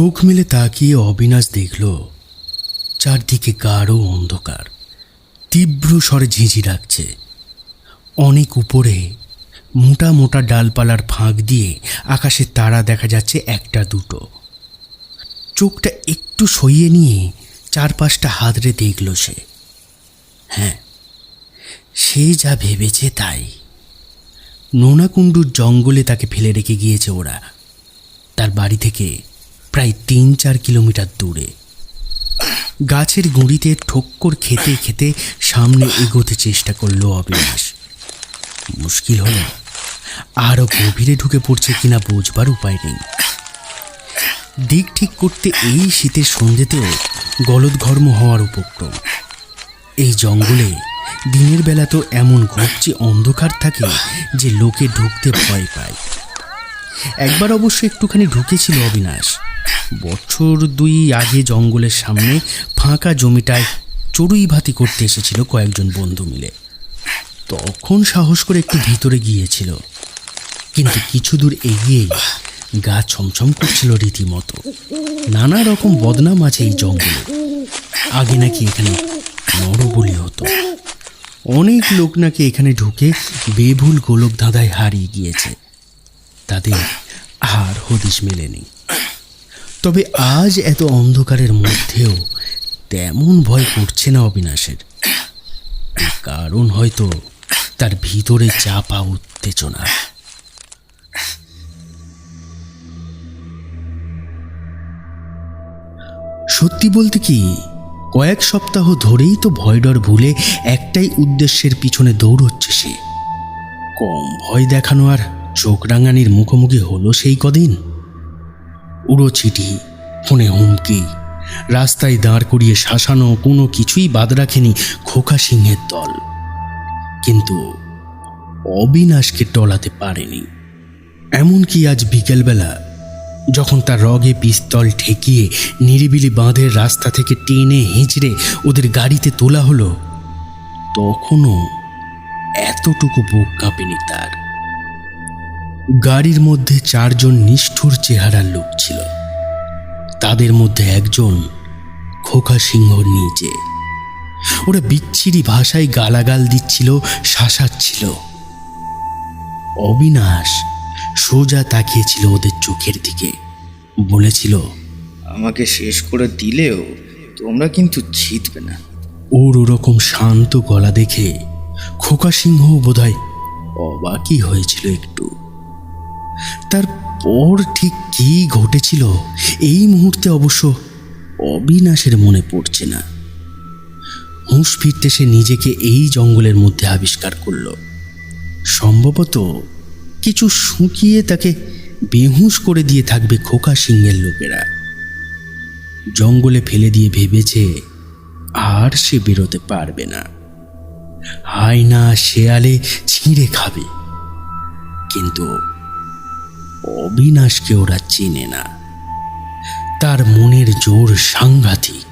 চোখ মেলে তাকিয়ে অবিনাশ দেখল, চারদিকে গাঢ় অন্ধকার, তীব্র স্বরে ঝিঁঝি ডাকছে। অনেক উপরে মোটা মোটা ডালপালার ফাঁক দিয়ে আকাশে তারা দেখা যাচ্ছে একটা দুটো। চোখটা একটু সইয়ে নিয়ে চারপাশটা হাতড়ে দেখল সে। হ্যাঁ সে যা ভেবেছে তাই। নোনাকুণ্ডুর জঙ্গলে তাকে ফেলে রেখে গিয়েছে ওরা। তার বাড়ি থেকে প্রায় তিন চার কিলোমিটার দূরে। গাছের গুঁড়িতে ঠক্কর খেতে খেতে সামনে এগোতে চেষ্টা করল অবিনাশ। মুশকিল হলো। আরও গভীরে ঢুকে পড়ছে কিনা বোঝবার উপায় নেই। দিক ঠিক করতে এই শীতের সন্ধ্যেতেও গলদঘর্ম হওয়ার উপক্রম। এই জঙ্গলে দিনের বেলা তো এমন ঘুরছে অন্ধকার থাকে যে লোকে ঢুকতে ভয় পায়। একবার অবশ্য একটুখানি ঢুকেছিল অবিনাশ। বছর দুই আগে জঙ্গলের সামনে ফাঁকা জমিটায় চড়ুই ভাতি করতে এসেছিল কয়েকজন বন্ধু মিলে। তখন সাহস করে একটু ভিতরে গিয়েছিল। কিন্তু কিছু দূর এগিয়েই গা ছমছম করছিল রীতিমতো। নানা রকম বদনাম আছে এই জঙ্গলে। আগে নাকি এখানে নরবলি হতো। অনেক লোক নাকি এখানে ঢুকে বেভুল গোলক ধাঁধায় হারিয়ে গিয়েছে। তাদের আর হদিশ মেলেনি। তবে আজ এত অন্ধকারের মধ্যেও তেমন ভয় করছে না অবিনাশের। কারণ হয়তো তার ভিতরে চাপা উত্তেজনা। সত্যি বলতে কি, কয়েক সপ্তাহ ধরেই তো ভয় ডর ভুলে একটাই উদ্দেশ্যের পিছনে দৌড়চ্ছে সে। কম ভয় দেখানো আর চোখ রাঙানির মুখোমুখি হলো সেই কদিন। উড়ো চিঠি ফোনে হুমকি। রাস্তায় দাঁড় করিয়ে শাসানো কোনো কিছুই বাদ রাখেনি খোকা সিংহের দল। কিন্তু অবিনাশকে টলাতে পারেনি। এমনকি আজ বিকেলবেলা যখন তার রগে পিস্তল ঠেকিয়ে নিরিবিলি বাঁধের রাস্তা থেকে টেনে হিঁচড়ে ওদের গাড়িতে তোলা হলো, তখনও এতটুকু বুক কাঁপেনি তার। গাড়ির মধ্যে চারজন নিষ্ঠুর চেহারার লোক ছিল। তাদের মধ্যে একজন খোকা সিংহ নিজে ওরা বিচ্ছিরি ভাষায় গালাগাল দিচ্ছিল শাসাচ্ছিল। অবিনাশ সোজা তাকিয়েছিল ওদের চোখের দিকে। বলেছিল আমাকে শেষ করে দিলেও তোমরা কিন্তু জিতবে না। ওর ওরকম শান্ত গলা দেখে খোকা সিংহ বোধহয় অবাকই হয়েছিল একটু। তারপর ঠিক কি ঘটেছিল, এই মুহূর্তে অবশ্য অবিনাশের মনে পড়ছে না। হুঁশ ফিরতে সে নিজেকে এই জঙ্গলের মধ্যে আবিষ্কার করল। সম্ভবত কিছু শুকিয়ে তাকে বেহুশ করে দিয়ে থাকবে খোকা সিংহের লোকেরা। জঙ্গলে ফেলে দিয়ে ভেবেছে আর সে বেরোতে পারবে না। হায়না শেয়ালে ছিঁড়ে খাবে। কিন্তু অবিনাশকে ওরা চেনে না। তার মনের জোর সাংঘাতিক।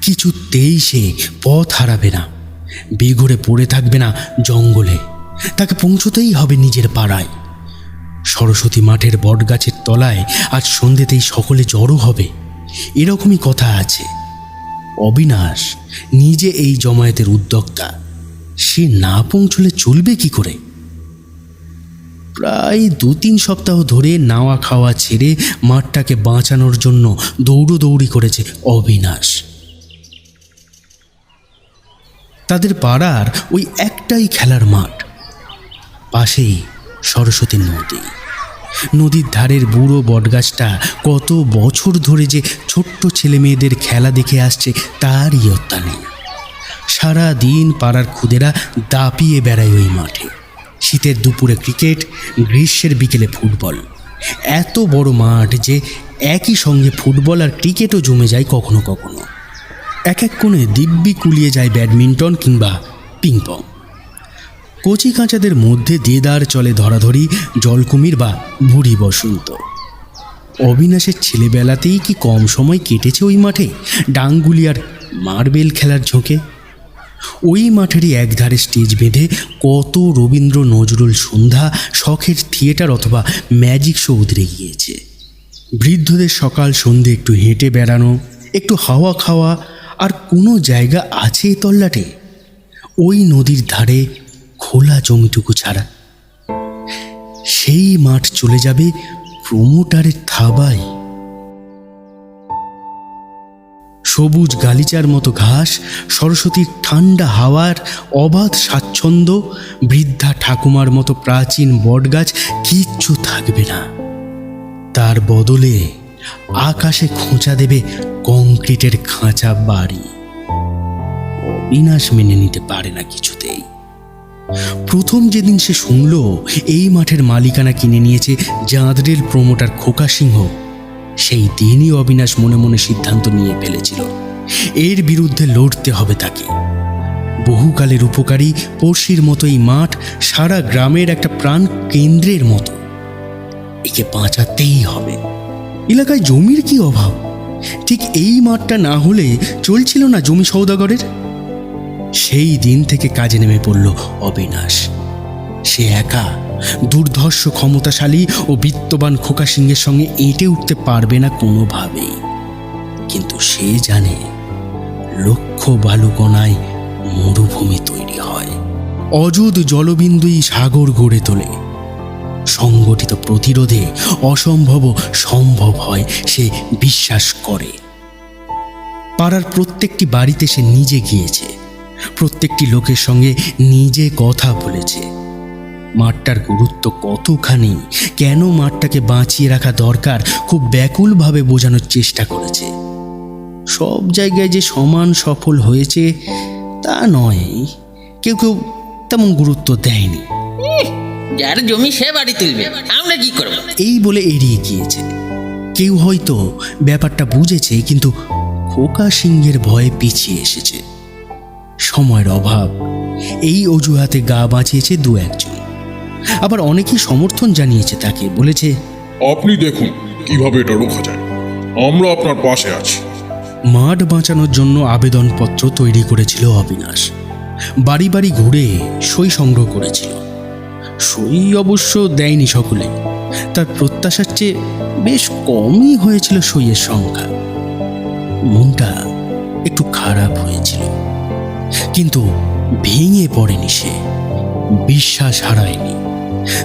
কিছুতেই সে পথ হারাবে না। বেঘরে পড়ে থাকবে না জঙ্গলে। তাকে পৌঁছতেই হবে নিজের পাড়ায়। সরস্বতী মাঠের বটগাছের তলায় আজ সন্ধ্যেতেই সকলে জড়ো হবে। এরকমই কথা আছে। অবিনাশ নিজে এই জমায়েতের উদ্যোক্তা। সে না পৌঁছলে চলবে কি করে? প্রায় দু তিন সপ্তাহ ধরে নাওয়া খাওয়া ছেড়ে মাঠটাকে বাঁচানোর জন্য দৌড়োদৌড়ি করেছে অবিনাশ। তাদের পাড়ার ওই একটাই খেলার মাঠ। পাশেই সরস্বতী নদী। নদীর ধারের বুড়ো বটগাছটা কত বছর ধরে যে ছোট্ট ছেলে মেয়েদের খেলা দেখে আসছে তারই ইয়ত্তা নেই সারা দিন পাড়ার খুদেরা দাপিয়ে বেড়ায় ওই মাঠে। শীতের দুপুরে ক্রিকেট, গ্রীষ্মের বিকেলে ফুটবল। এত বড় মাঠ যে একই সঙ্গে ফুটবল আর ক্রিকেটও জমে যায় কখনো কখনো। এক এক কোণে দিব্যি কুলিয়ে যায় ব্যাডমিন্টন কিংবা পিংপং কচি কাঁচাদের মধ্যে দেদার চলে ধরাধরি জলকুমির বা বুড়ি বসন্ত। অবিনাশের ছেলেবেলাতেই কি কম সময় কেটেছে ওই মাঠে? ডাঙ্গুলি আর মার্বেল খেলার ঝোঁকে? ওই মাঠেরই একধারে স্টেজ বেঁধে কত রবীন্দ্র নজরুল সন্ধ্যা শখের থিয়েটার অথবা ম্যাজিক শো উদরে গিয়েছে। বৃদ্ধদের সকাল সন্ধে একটু হেঁটে বেড়ানো, একটু হাওয়া খাওয়া, আর কোনো জায়গা আছে তল্লাটে? ওই নদীর ধারে খোলা জমিটুকু ছাড়া। সেই মাঠ চলে যাবে প্রমোটারের থাবায়। সবুজ গালিচার মতো ঘাস সরস্বতীর ঠান্ডা হাওয়ার অবাধ স্বাচ্ছন্দ্য, বৃদ্ধা ঠাকুমার মতো প্রাচীন বটগাছ কিচ্ছু থাকবে না। তার বদলে আকাশে খোঁচা দেবে কংক্রিটের খাঁচা বাড়ি। অবিনাশ মেনে নিতে পারে না কিছুতেই। প্রথম যেদিন সে শুনল, এই মাঠের মালিকানা কিনে নিয়েছে জাঁদরেল প্রমোটার খোকা সিংহ। সেই দিনই অবিনাশ মনে মনে সিদ্ধান্ত নিয়ে ফেলেছিল। এর বিরুদ্ধে লড়তে হবে তাকে। বহুকালের উপকারী পড়শির মতো এই মাঠ সারা গ্রামের একটা প্রাণ কেন্দ্রের মতো। একে বাঁচাতেই হবে। এলাকায় জমির কি অভাব? ঠিক এই মাঠটা না হলে চলছিল না জমি সৌদাগরের সেই দিন থেকে কাজে নেমে পড়ল অবিনাশ। সে একা। দুর্ধর্ষ, ক্ষমতাশালী ও বিত্তবান খোকা সিংহের সঙ্গে এঁটে উঠতে পারবে না কোনোভাবেই। কিন্তু সে জানে লক্ষ বালুকণায় মরুভূমি তৈরি হয়। অযুত জলবিন্দুই সাগর গড়ে তোলে। সংগঠিত প্রতিরোধে অসম্ভব সম্ভব হয় সে বিশ্বাস করে। পাড়ার প্রত্যেকটি বাড়িতে সে নিজে গিয়েছে। প্রত্যেকটি লোকের সঙ্গে নিজে কথা বলেছে। মাঠটার গুরুত্ব কতখানি? কেন মাঠটাকে বাঁচিয়ে রাখা দরকার? খুব ব্যাকুলভাবে বোঝানোর চেষ্টা করেছে। সব জায়গায় যে সমান সফল হয়েছে তা নয়। কেউ কেউ তেমন গুরুত্ব দেয়নি। যার জমি সে বাড়ি তুলবে। আমরা কি করব? এই বলে এড়িয়ে গিয়েছে কেউ হয়তো ব্যাপারটা বুঝেছে কিন্তু খোকা সিংহের ভয়ে পিছিয়ে এসেছে। সময়ের অভাব। এই অজুহাতে গা বাঁচিয়েছে দু একজন। আবার অনেকেই সমর্থন জানিয়েছে তাকে বলেছে আপনি দেখুন কীভাবে এটা রোখা যায়। আমরা আপনার পাশে আছি। মাঠ বাঁচানোর জন্য আবেদনপত্র তৈরি করেছিল অবিনাশ। বাড়ি বাড়ি ঘুরে সই সংগ্রহ করেছিল। সই অবশ্য দেয়নি সকলে। তার প্রত্যাশার চেয়ে বেশ কমই হয়েছিল সইয়ের সংখ্যা। মনটা একটু খারাপ হয়েছিল। কিন্তু ভেঙে পড়েনি সে। বিশ্বাস হারায়নি।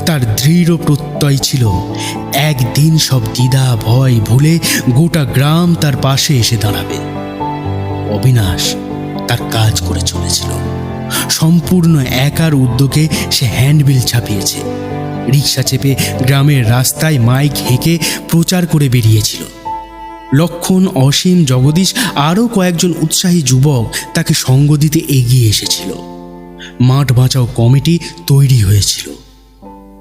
তার দৃঢ় প্রত্যয় ছিল। একদিন সব দ্বিধা, ভয় ভুলে গোটা গ্রাম তার পাশে এসে দাঁড়াবে। অবিনাশ তার কাজ করে চলেছিল। সম্পূর্ণ একার উদ্যোগে সে হ্যান্ডবিল ছাপিয়েছে। রিক্সা চেপে গ্রামের রাস্তায় মাইক হেঁকে প্রচার করে বেরিয়েছিল। লক্ষণ, অসীম, জগদীশ আরও কয়েকজন উৎসাহী যুবক তাকে সঙ্গ দিতে এগিয়ে এসেছিল। মাঠ বাঁচাও কমিটি তৈরি হয়েছিল।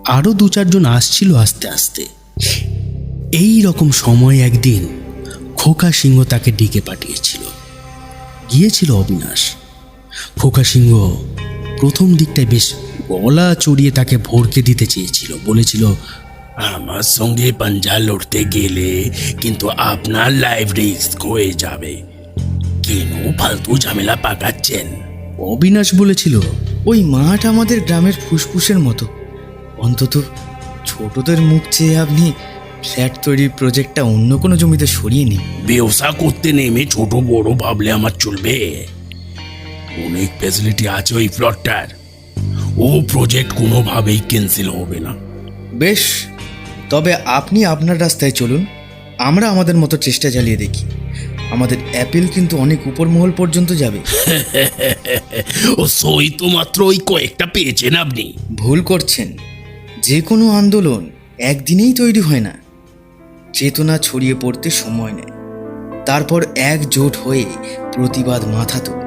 আরও দু চারজন আসছিল আস্তে আস্তে। এই রকম সময় একদিন খোকা সিংহ তাকে ডেকে পাঠিয়েছিল। গিয়েছিল অবিনাশ। খোকা সিংহ প্রথম দিকটায় বেশ গলা চড়িয়ে তাকে ভরকে দিতে চেয়েছিল। বলেছিল, আমার সঙ্গে পাঞ্জা লড়তে গেলে কিন্তু আপনার লাইফ রিস্ক হয়ে যাবে। কেন ফালতু ঝামেলা পাকাচ্ছেন? অবিনাশ বলেছিল, ওই মাঠ আমাদের গ্রামের ফুসফুসের মতো। অন্তত ছোটদের মুখ চেয়ে আপনি ফ্ল্যাট তৈরির প্রজেক্টটা অন্য কোনো জমিতে সরিয়ে নিন। ব্যবসা করতে নেমে ছোট বড় ভাবলে আমার চলবে। অনেক ফ্যাসিলিটি আছে ওই প্লটটার ও প্রজেক্ট কোনোভাবেই ক্যান্সেল হবে না। বেশ তবে আপনি আপনার রাস্তায় চলুন আমরা আমাদের মতো চেষ্টা চালিয়ে দেখি। আমাদের অ্যাপেল কিন্তু অনেক উপর মহল পর্যন্ত যাবে। ও সই তো মাত্র ওই কয়েকটা পেয়েছেন আপনি। ভুল করছেন। যে কোনো আন্দোলন একদিনেই তৈরি হয় না। চেতনা ছড়িয়ে পড়তে সময় নেয়। তারপর একজোট হয়ে প্রতিবাদ মাথা তোলে।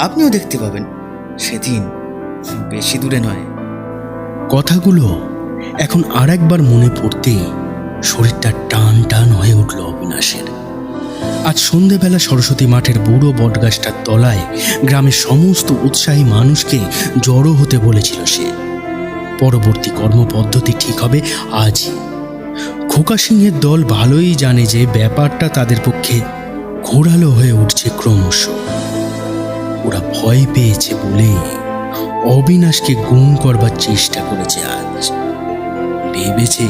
আপনিও দেখতে পাবেন, সেদিন বেশি দূরে নয়। কথাগুলো এখন আর একবার মনে পড়তেই শরীরটা টান টান হয়ে উঠল অবিনাশের। আজ সন্ধেবেলা সরস্বতী মাঠের বুড়ো বটগাছটার তলায় গ্রামের সমস্ত উৎসাহী মানুষকে জড়ো হতে বলেছিল সে। পরবর্তী কর্মপদ্ধতি ঠিক হবে? আজই। খোকা সিংহের দল ভালোই জানে যে ব্যাপারটা তাদের পক্ষে ঘোরালো হয়ে উঠছে ক্রমশ। ওরা ভয় পেয়েছে বলে অবিনাশকে গুম করবার চেষ্টা করেছে আজ। ভেবেছে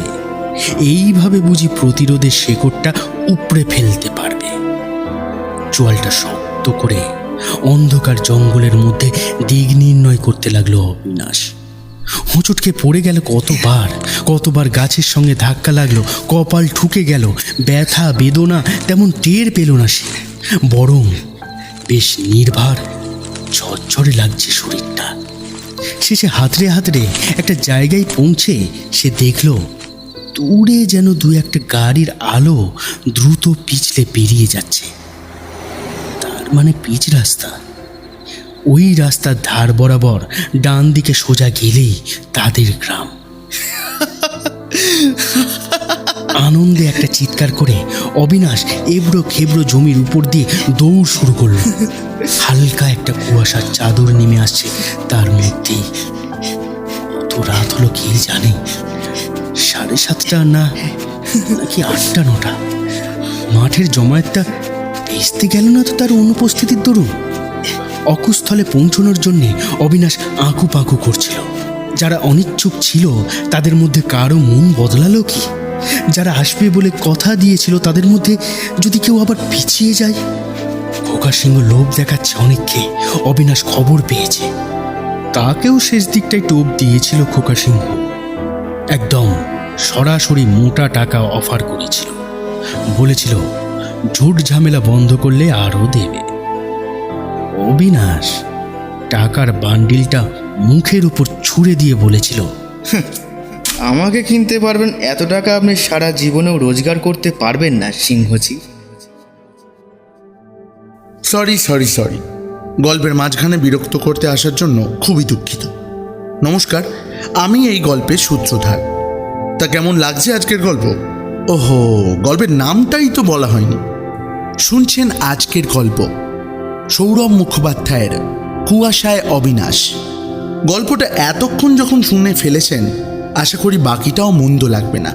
এইভাবে বুঝি প্রতিরোধের শেকড়টা উপড়ে ফেলতে পারবে। চোয়ালটা শক্ত করে অন্ধকার জঙ্গলের মধ্যে দিক নির্ণয় করতে লাগল অবিনাশ। হোঁচটকে পড়ে গেল কতবার কতবার গাছের সঙ্গে ধাক্কা লাগল, কপাল ঠুকে গেল, ব্যথা, বেদনা তেমন টের পেল না সে। বরং বেশ নির্ভার, ঝরঝরে লাগছে শরীরটা। শেষে হাতড়ে হাতড়ে একটা জায়গায় পৌঁছে সে দেখল, দূরে যেন দু একটা গাড়ির আলো দ্রুত পিছলে বেরিয়ে যাচ্ছে। তার মানে পিচ রাস্তা। ওই রাস্তার ধার বরাবর ডান দিকে সোজা গেলেই তাদের গ্রাম। আনন্দে একটা চিৎকার করে অবিনাশ এবড়ো খেবড়ো জমির উপর দিয়ে দৌড় শুরু করল। হালকা একটা কুয়াশার চাদর নেমে আসছে তার মধ্যেই। তো রাত হলো, কে জানে? সাড়ে সাতটা না, নাকি আটটা, নটা? মাঠের জমায়েতটা ভেস্তে গেল না তো তার অনুপস্থিতির দরুন? অকুস্থলে পৌঁছানোর জন্যে অবিনাশ আঁকু পাঁকু করছিল। যারা অনিচ্ছুক ছিল, তাদের মধ্যে কারও মন বদলালো কি? যারা আসবে বলে কথা দিয়েছিল, তাদের মধ্যে যদি কেউ আবার পিছিয়ে যায়? খোকা সিংহ লোভ দেখাচ্ছে অনেককে অবিনাশ খবর পেয়েছে। তাকেও শেষ দিকটায় টোপ দিয়েছিল খোকা সিংহ একদম সরাসরি মোটা টাকা অফার করেছিল। বলেছিল, ঝুট ঝামেলা বন্ধ করলে আরও দেবে। অবিনাশ। টাকার বান্ডিলটা মুখের উপর ছুঁড়ে দিয়ে বলেছিল। আমাকে কিনতে পারবেন এত টাকা আপনি সারা জীবনেও রোজগার করতে পারবেন না সিংহজি। Sorry sorry sorry. গল্পের মাঝখানে বিরক্ত করতে আসার জন্য খুবই দুঃখিত। নমস্কার আমি এই গল্পের সূত্রধার। তা কেমন লাগছে আজকের গল্প? ওহো গল্পের নামটাই তো বলা হয়নি। শুনছেন আজকের গল্প। সৌরভ মুখোপাধ্যায়ের কুয়াশায় অবিনাশ। গল্পটা এতক্ষণ যখন শুনে ফেলেছেন, আশা করি বাকিটাও মন্দ লাগবে না।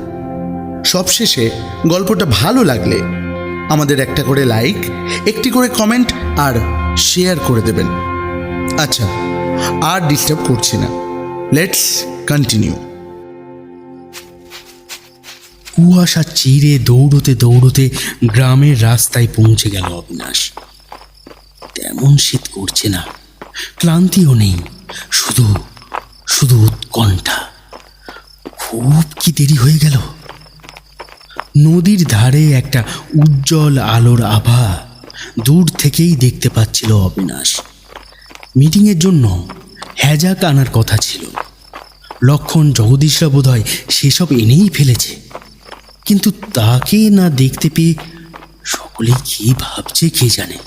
সবশেষে গল্পটা ভালো লাগলে আমাদের একটা করে লাইক, একটি করে কমেন্ট আর শেয়ার করে দেবেন। আচ্ছা আর ডিস্টার্ব করছি না। লেটস কন্টিনিউ কুয়াশা চিরে দৌড়তে দৌড়তে গ্রামের রাস্তায় পৌঁছে গেল অবিনাশ। তেমন শীত করছে না। ক্লান্তিও নেই, শুধু শুধু উৎকণ্ঠা। খুব কি দেরি হয়ে গেল? নদীর ধারে একটা উজ্জ্বল আলোর আভা দূর থেকেই দেখতে পাচ্ছিল অবিনাশ। মিটিংয়ের জন্য হ্যাজাক আনার কথা ছিল। লক্ষণ জগদীশরা বোধহয় সেসব এনেই ফেলেছে। কিন্তু তাকে না দেখতে পেয়ে সকলে কি ভাবছে কে জানে?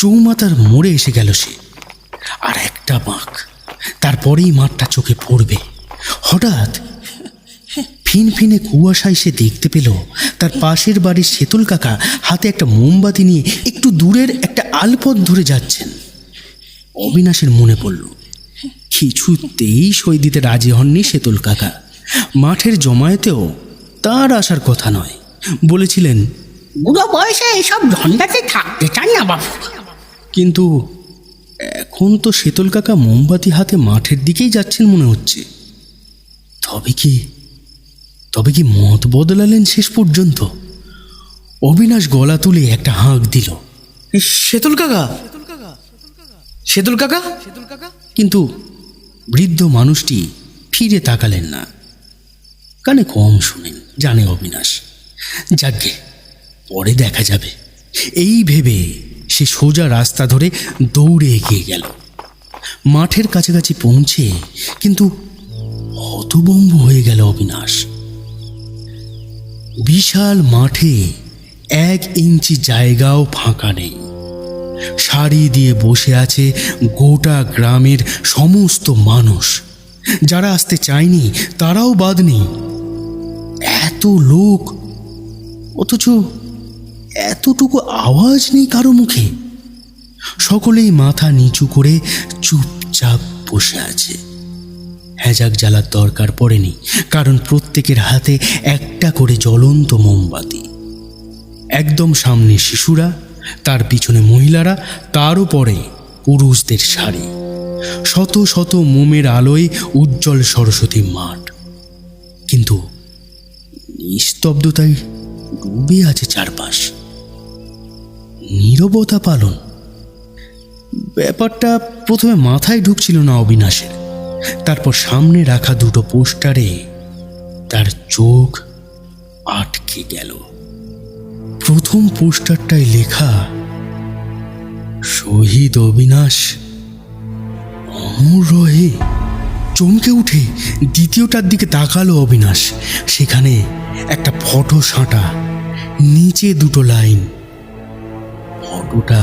চৌমাতার মোড়ে এসে গেল সে। আর একটা বাঁক, তারপরেই মাঠটা চোখে পড়বে। হঠাৎ ফিনফিনে কুয়াশায় সে দেখতে পেল, তার পাশের বাড়ির সেতুল কাকা হাতে একটা মোমবাতি নিয়ে একটু দূরের একটা আলপথ ধরে যাচ্ছেন। অবিনাশের মনে পড়ল, কিছুতেই সই দিতে রাজি হননি সেতুল কাকা। মাঠের জমায়েতেও তার আসার কথা নয়। বলেছিলেন, বুড়ো বয়সে এইসব ঝঞ্ঝাতে থাকতে চান না বাবু। কিন্তু এখন তো শীতল কাকা মোমবাতি হাতে মাঠের দিকেই যাচ্ছেন মনে হচ্ছে। তবে কি তবে কি মত বদলালেন শেষ পর্যন্ত? অবিনাশ গলা তুলে একটা হাঁক দিল। সেতুল কাকা! সেতুল কাকা! কিন্তু বৃদ্ধ মানুষটি ফিরে তাকালেন না। কানে কম শুনেন জানে অবিনাশ। যাকে পরে দেখা যাবে। এই ভেবে সে সোজা রাস্তা ধরে দৌড়ে এগিয়ে গেল। মাঠের কাছাকাছি পৌঁছে কিন্তু হতবম্ব হয়ে গেল অবিনাশ। বিশাল মাঠে এক ইঞ্চি জায়গাও ফাঁকা নেই। শাড়ি দিয়ে বসে আছে গোটা গ্রামের সমস্ত মানুষ। যারা আসতে চায়নি, তারাও বাদ নেই। এত লোক, অথচ এতটুকু আওয়াজ নেই কারও মুখে। সকলেই মাথা নিচু করে চুপচাপ বসে আছে। হ্যাজাক জ্বালার দরকার পড়েনি, কারণ প্রত্যেকের হাতে একটা করে জ্বলন্ত মোমবাতি। একদম সামনে শিশুরা, তার পিছনে মহিলারা, তারও পরে পুরুষদের শাড়ি। শত শত মোমের আলোয় উজ্জ্বল সরস্বতী মাঠ। কিন্তু নিস্তব্ধতায় ডুবে আছে চারপাশ। নীরবতা পালন। ব্যাপারটা প্রথমে মাথায় ঢুকছিল না অবিনাশের। তারপর সামনে রাখা দুটো পোস্টারে তার চোখ আটকে গেল। প্রথম পোস্টারটায় লেখা, শহীদ অবিনাশ, অমর রহে। চমকে উঠে দ্বিতীয়টার দিকে তাকালো অবিনাশ। সেখানে একটা ফটো সাঁটা, নিচে দুটো লাইন। ফটোটা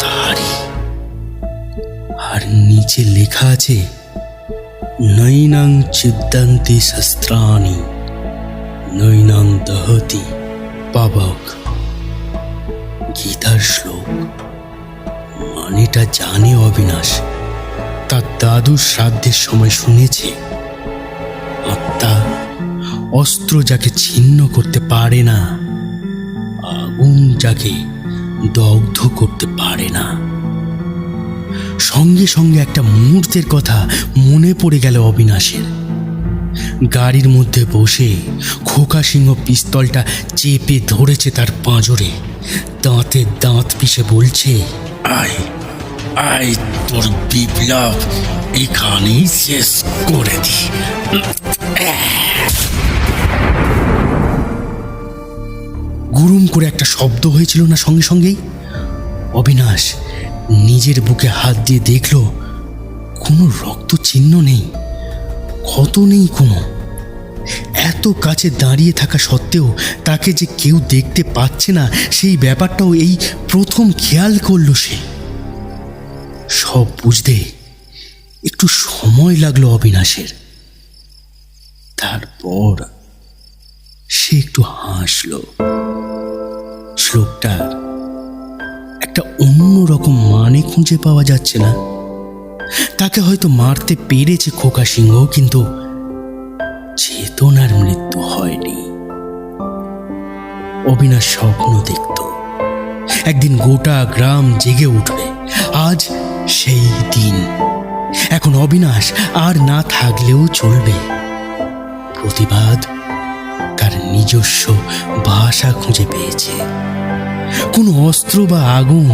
তারই। আর নিচে লেখা আছে, নৈনাং ছিদ্দান্তি শস্ত্রাণি, নৈনাং দহতি পাবক। গীতার শ্লোক, মানেটা জানে অবিনাশ। তার দাদু শ্রাদ্ধের সময় শুনেছে, আত্মা অস্ত্র যাকে ছিন্ন করতে পারে না আগুন যাকে দগ্ধ করতে পারে না। সঙ্গে সঙ্গে একটা মুহূর্তের কথা মনে পড়ে গেল অবিনাশের। গাড়ির মধ্যে বসে খোকা সিংহ পিস্তলটা চেপে ধরেছে তার পাঁজরে। দাঁতে দাঁত পিষে বলছে, আয় আয় তোর বিপ্লব, এখানেই শেষ করে দি। গুরুম করে একটা শব্দ হয়েছিল না সঙ্গে সঙ্গেই? অবিনাশ নিজের বুকে হাত দিয়ে দেখল, কোনো রক্ত চিহ্ন নেই, ক্ষত নেই কোনো। এত কাছে দাঁড়িয়ে থাকা সত্ত্বেও তাকে যে কেউ দেখতে পাচ্ছে না, সেই ব্যাপারটাও এই প্রথম খেয়াল করল সে। সব বুঝতে একটু সময় লাগল অবিনাশের। তারপর সে একটু হাসল। শ্লোকটার একটা অন্যরকম মানে খুঁজে পাওয়া যাচ্ছে না। তাকে হয়তো মারতে পেরেছে খোকা সিংহ, কিন্তু চেতনার মৃত্যু হয়নি। অবিনাশ স্বপ্ন দেখত। একদিন গোটা গ্রাম জেগে উঠবে। আজ সেই দিন। এখন অবিনাশ আর না থাকলেও চলবে। প্রতিবাদ তার নিজস্ব ভাষা খুঁজে পেয়েছে। কোনো অস্ত্র বা আগুন?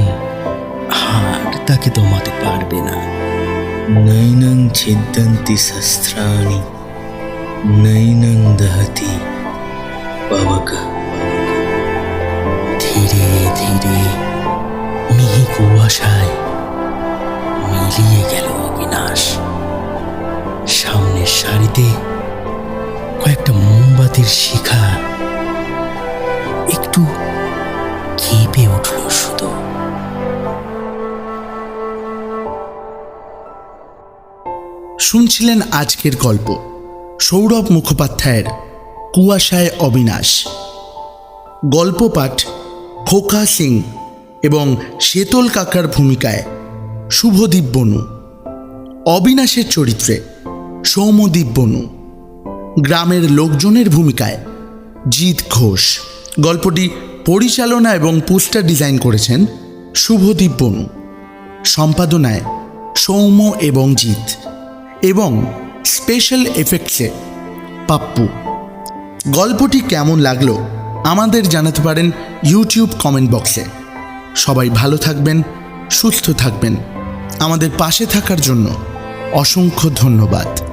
আর তাকে দমাতে পারবে না। নৈনং ছিদ্দন্তি শস্ত্রাণি নৈনং দহতি পাবক। ধীরে ধীরে মিহি কুয়াশায় মিলিয়ে গেল অবিনাশ। সামনের সারিতে কয়েকটা মোমবাতির শিখা। একটু শুনছিলেন আজকের গল্প সৌরভ মুখোপাধ্যায়ের কুয়াশায় অবিনাশ। গল্প পাঠ খোকা সিং এবং শেতল কাকার ভূমিকায় শুভদীপ বনু। অবিনাশের চরিত্রে সৌমদীপ বনু। গ্রামের লোকজনের ভূমিকায় জিৎ ঘোষ। গল্পটি পরিচালনা এবং পোস্টার ডিজাইন করেছেন শুভদীপ বনু সম্পাদনায় সৌম্য এবং জিৎ, এবং স্পেশাল এফেক্টসে পাপ্পু। গল্পটি কেমন লাগল আমাদের জানাতে পারেন ইউটিউব কমেন্ট বক্সে। সবাই ভালো থাকবেন, সুস্থ থাকবেন। আমাদের পাশে থাকার জন্য অসংখ্য ধন্যবাদ।